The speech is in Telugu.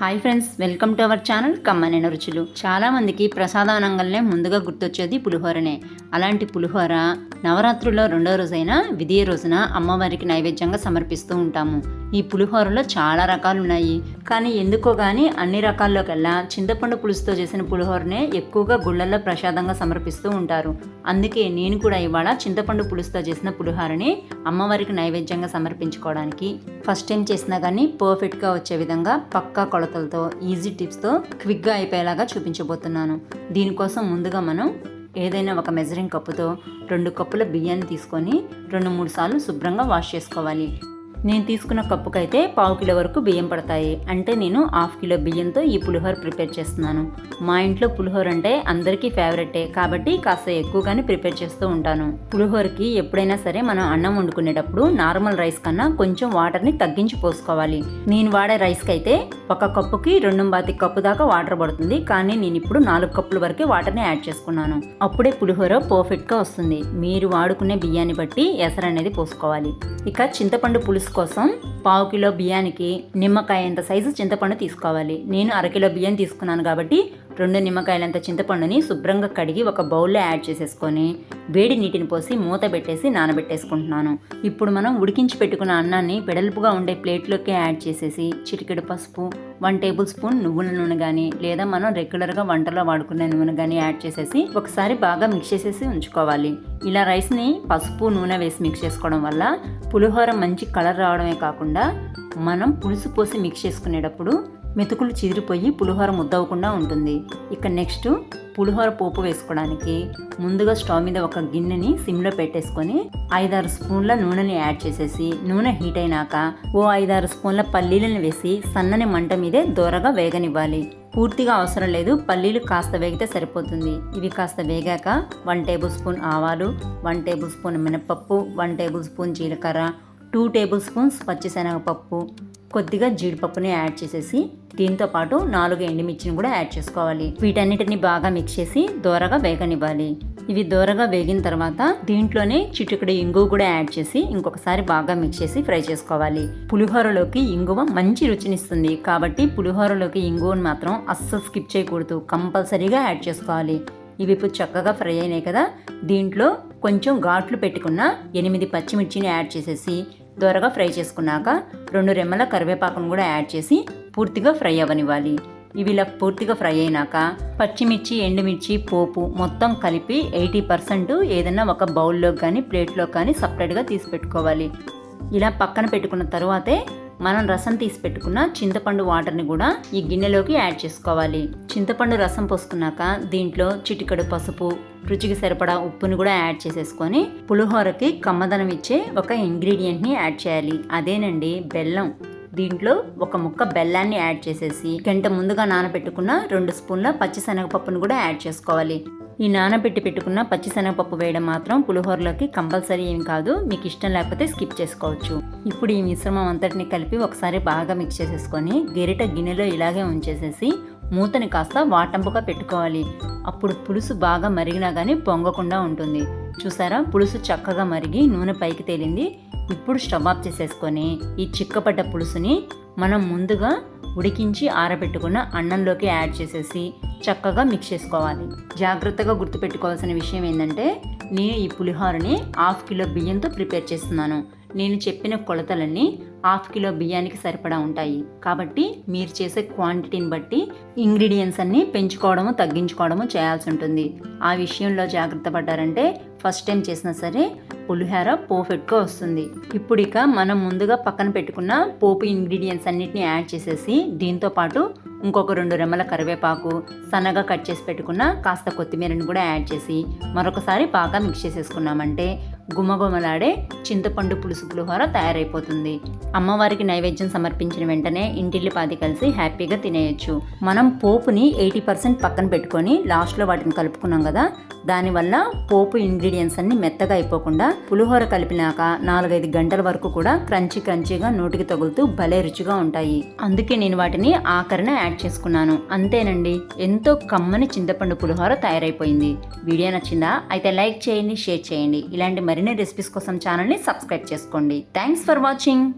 Hi friends welcome to our channel కమ్మనైన రుచులు. చాలామందికి ప్రసాదానంగానే ముందుగా గుర్తొచ్చేది పులిహోరనే. అలాంటి పులిహోర నవరాత్రుల్లో రెండో రోజైన విధియ రోజున అమ్మవారికి నైవేద్యంగా సమర్పిస్తూ ఉంటాము. ఈ పులిహోరలో చాలా రకాలు ఉన్నాయి కానీ ఎందుకో కానీ అన్ని రకాల్లోకెల్లా చింతపండు పులుసుతో చేసిన పులిహోరనే ఎక్కువగా గుళ్ళల్లో ప్రసాదంగా సమర్పిస్తూ ఉంటారు. అందుకే నేను కూడా ఇవాళ చింతపండు పులుసుతో చేసిన పులిహోరని అమ్మవారికి నైవేద్యంగా సమర్పించుకోవడానికి. ఫస్ట్ టైం చేసినా కానీ పర్ఫెక్ట్గా వచ్చే విధంగా పక్కా కొలతలతో ఈజీ టిప్స్తో క్విక్గా అయిపోయేలాగా చూపించబోతున్నాను. దీనికోసం ముందుగా మనం ఏదైనా ఒక మెజరింగ్ కప్పుతో రెండు కప్పుల బియ్యాన్ని తీసుకొని రెండు మూడు సార్లు శుభ్రంగా వాష్ చేసుకోవాలి. నేను తీసుకున్న కప్పుకైతే పావు కిలో వరకు బియ్యం పడతాయి. అంటే నేను హాఫ్ కిలో బియ్యంతో ఈ పులిహోర ప్రిపేర్ చేస్తున్నాను. మా ఇంట్లో పులిహోర అంటే అందరికీ ఫేవరెటే. కాబట్టి కాస్త ఎక్కువగానే ప్రిపేర్ చేస్తూ ఉంటాను. పులిహోరకి ఎప్పుడైనా సరే మనం అన్నం వండుకునేటప్పుడు నార్మల్ రైస్ కన్నా కొంచెం వాటర్ని తగ్గించి పోసుకోవాలి. నేను వాడే రైస్కి అయితే ఒక కప్పుకి రెండు బాతి కప్పు దాకా వాటర్ పడుతుంది. కానీ నేను ఇప్పుడు నాలుగు కప్పుల వరకే వాటర్ని యాడ్ చేసుకున్నాను. అప్పుడే పులిహోర పర్ఫెక్ట్గా వస్తుంది. మీరు వాడుకునే బియ్యాన్ని బట్టి ఎసరు అనేది పోసుకోవాలి. ఇక చింతపండు పులుసు కోసం పావు కిలో బియ్యానికి నిమ్మకాయ ఎంత సైజు చింతపండు తీసుకోవాలి. నేను అరకిలో బియ్యం తీసుకున్నాను కాబట్టి రెండు నిమ్మకాయలంత చింతపండుని శుభ్రంగా కడిగి ఒక బౌల్లో యాడ్ చేసేసుకొని వేడి నీటిని పోసి మూత పెట్టేసి నానబెట్టేసుకుంటున్నాను. ఇప్పుడు మనం ఉడికించి పెట్టుకున్న అన్నాన్ని వెడల్పుగా ఉండే ప్లేట్లోకి యాడ్ చేసేసి చిటికెడు పసుపు వన్ టేబుల్ స్పూన్ నువ్వుల నూనె కానీ లేదా మనం రెగ్యులర్గా వంటలో వాడుకునే నూనె కానీ యాడ్ చేసేసి ఒకసారి బాగా మిక్స్ చేసేసి ఉంచుకోవాలి. ఇలా రైస్ని పసుపు నూనె వేసి మిక్స్ చేసుకోవడం వల్ల పులిహోర మంచి కలర్ రావడమే కాకుండా మనం పులుసు పోసి మిక్స్ చేసుకునేటప్పుడు మెతుకులు చిదిరిపోయి పులిహోర ముద్దవకుండా ఉంటుంది. ఇక నెక్స్ట్ పులిహోర పోపు వేసుకోవడానికి ముందుగా స్టవ్ మీద ఒక గిన్నెని సిమ్లో పెట్టేసుకొని ఐదారు స్పూన్ల నూనెని యాడ్ చేసేసి నూనె హీట్ అయినాక ఓ ఐదారు స్పూన్ల పల్లీలను వేసి సన్నని మంట మీదే దోరగా వేగనివ్వాలి. పూర్తిగా అవసరం లేదు పల్లీలు కాస్త వేగితే సరిపోతుంది. ఇవి కాస్త వేగాక వన్ టేబుల్ స్పూన్ ఆవాలు వన్ టేబుల్ స్పూన్ మినపప్పు వన్ టేబుల్ స్పూన్ జీలకర్ర టూ టేబుల్ స్పూన్స్ పచ్చిశనగపప్పు కొద్దిగా జీడిపప్పుని యాడ్ చేసేసి దీంతో పాటు నాలుగు ఎండుమిర్చిని కూడా యాడ్ చేసుకోవాలి. వీటన్నిటిని బాగా మిక్స్ చేసి దోరగా వేగనివ్వాలి. ఇవి దోరగా వేగిన తర్వాత దీంట్లోనే చిటికడి ఇంగువ కూడా యాడ్ చేసి ఇంకొకసారి బాగా మిక్స్ చేసి ఫ్రై చేసుకోవాలి. పులిహోరలోకి ఇంగువ మంచి రుచినిస్తుంది. కాబట్టి పులిహోరలోకి ఇంగువను మాత్రం అస్సలు స్కిప్ చేయకూడదు. కంపల్సరీగా యాడ్ చేసుకోవాలి. ఇవి ఇప్పుడు చక్కగా ఫ్రై అయినాయి కదా. దీంట్లో కొంచెం ఘాట్లు పెట్టుకున్న ఎనిమిది పచ్చిమిర్చిని యాడ్ చేసేసి దోరగా ఫ్రై చేసుకున్నాక రెండు రెమ్మల కరివేపాకును కూడా యాడ్ చేసి పూర్తిగా ఫ్రై అవ్వనివ్వాలి ఇవి ఇలా పూర్తిగా ఫ్రై అయినాక పచ్చిమిర్చి ఎండుమిర్చి పోపు మొత్తం కలిపి ఎయిటీ పర్సెంట్ ఏదైనా ఒక బౌల్లో కానీ ప్లేట్లో కానీ సపరేట్గా తీసి పెట్టుకోవాలి. ఇలా పక్కన పెట్టుకున్న తర్వాతే మనం రసం తీసి పెట్టుకున్న చింతపండు వాటర్ని కూడా ఈ గిన్నెలోకి యాడ్ చేసుకోవాలి. చింతపండు రసం పోసుకున్నాక దీంట్లో చిటికడు పసుపు రుచికి సరిపడా ఉప్పుని కూడా యాడ్ చేసేసుకొని పులిహోరకి కమ్మదనం ఇచ్చే ఒక ఇంగ్రీడియంట్ని యాడ్ చేయాలి. అదేనండి బెల్లం. దీంట్లో ఒక ముక్క బెల్లాన్ని యాడ్ చేసేసి గంట ముందుగా నానబెట్టుకున్న రెండు స్పూన్ల పచ్చిశనగపప్పును కూడా యాడ్ చేసుకోవాలి. ఈ నానబెట్టి పెట్టుకున్న పచ్చిశనగపప్పు వేయడం మాత్రం పులిహోరలోకి కంపల్సరీ ఏం కాదు మీకు ఇష్టం లేకపోతే స్కిప్ చేసుకోవచ్చు. ఇప్పుడు ఈ మిశ్రమం అంతటిని కలిపి ఒకసారి బాగా మిక్స్ చేసేసుకొని గెరిట గిన్నెలో ఇలాగే ఉంచేసేసి మూతని కాస్త వాటంపుగా పెట్టుకోవాలి. అప్పుడు పులుసు బాగా మరిగినా కానీ పొంగకుండా ఉంటుంది. చూసారా? పులుసు చక్కగా మరిగి నూనె పైకి తేలింది. ఇప్పుడు స్టవ్ ఆఫ్ చేసేసుకొని ఈ చిక్కపడ్డ పులుసుని మనం ముందుగా ఉడికించి ఆరబెట్టుకున్న అన్నంలోకి యాడ్ చేసేసి చక్కగా మిక్స్ చేసుకోవాలి. జాగ్రత్తగా గుర్తుపెట్టుకోవాల్సిన విషయం ఏంటంటే నేను ఈ పులిహోరని హాఫ్ కిలో బియ్యంతో ప్రిపేర్ చేస్తున్నాను. నేను చెప్పిన కొలతలన్నీ హాఫ్ కిలో బియ్యానికి సరిపడా ఉంటాయి. కాబట్టి మీరు చేసే క్వాంటిటీని బట్టి ఇంగ్రీడియంట్స్ అన్నీ పెంచుకోవడము తగ్గించుకోవడము చేయాల్సి ఉంటుంది. ఆ విషయంలో జాగ్రత్త పడ్డారంటే ఫస్ట్ టైం చేసినా సరే పులిహోర పర్ఫెక్ట్గా వస్తుంది. ఇప్పుడు ఇక మనం ముందుగా పక్కన పెట్టుకున్న పోపు ఇంగ్రీడియంట్స్ అన్నిటిని యాడ్ చేసేసి దీంతో పాటు ఇంకొక రెండు రెమ్మల కరివేపాకు సన్నగా కట్ చేసి పెట్టుకున్న కాస్త కొత్తిమీరని కూడా యాడ్ చేసి మరొకసారి బాగా మిక్స్ చేసేసుకున్నామంటే గుమగుమలాడే చింతపండు పులుసు పులిహోర తయారైపోతుంది. అమ్మవారికి నైవేద్యం సమర్పించిన వెంటనే ఇంటిల్లిపాది కలిసి హ్యాపీగా తినేయచ్చు. మనం పోపుని ఎయిటీ పర్సెంట్ పక్కన పెట్టుకొని లాస్ట్లో వాటిని కలుపుకున్నాం కదా దానివల్ల పోపు ఇంగ్రీడియంట్స్ అన్ని మెత్తగా అయిపోకుండా పులిహోర కలిపినాక నాలుగైదు గంటల వరకు కూడా క్రంచీ క్రంచీగా నోటికి తగులుతూ భలే రుచిగా ఉంటాయి. అందుకే నేను వాటిని ఆఖరిన యాడ్ చేసుకున్నాను. అంతేనండి ఎంతో కమ్మని చింతపండు పులిహోర తయారైపోయింది. వీడియో నచ్చిందా? అయితే లైక్ చేయండి షేర్ చేయండి. ఇలాంటి మరిన్ని రెసిపీస్ కోసం ఛానల్ని సబ్స్క్రైబ్ చేసుకోండి. Thanks for watching.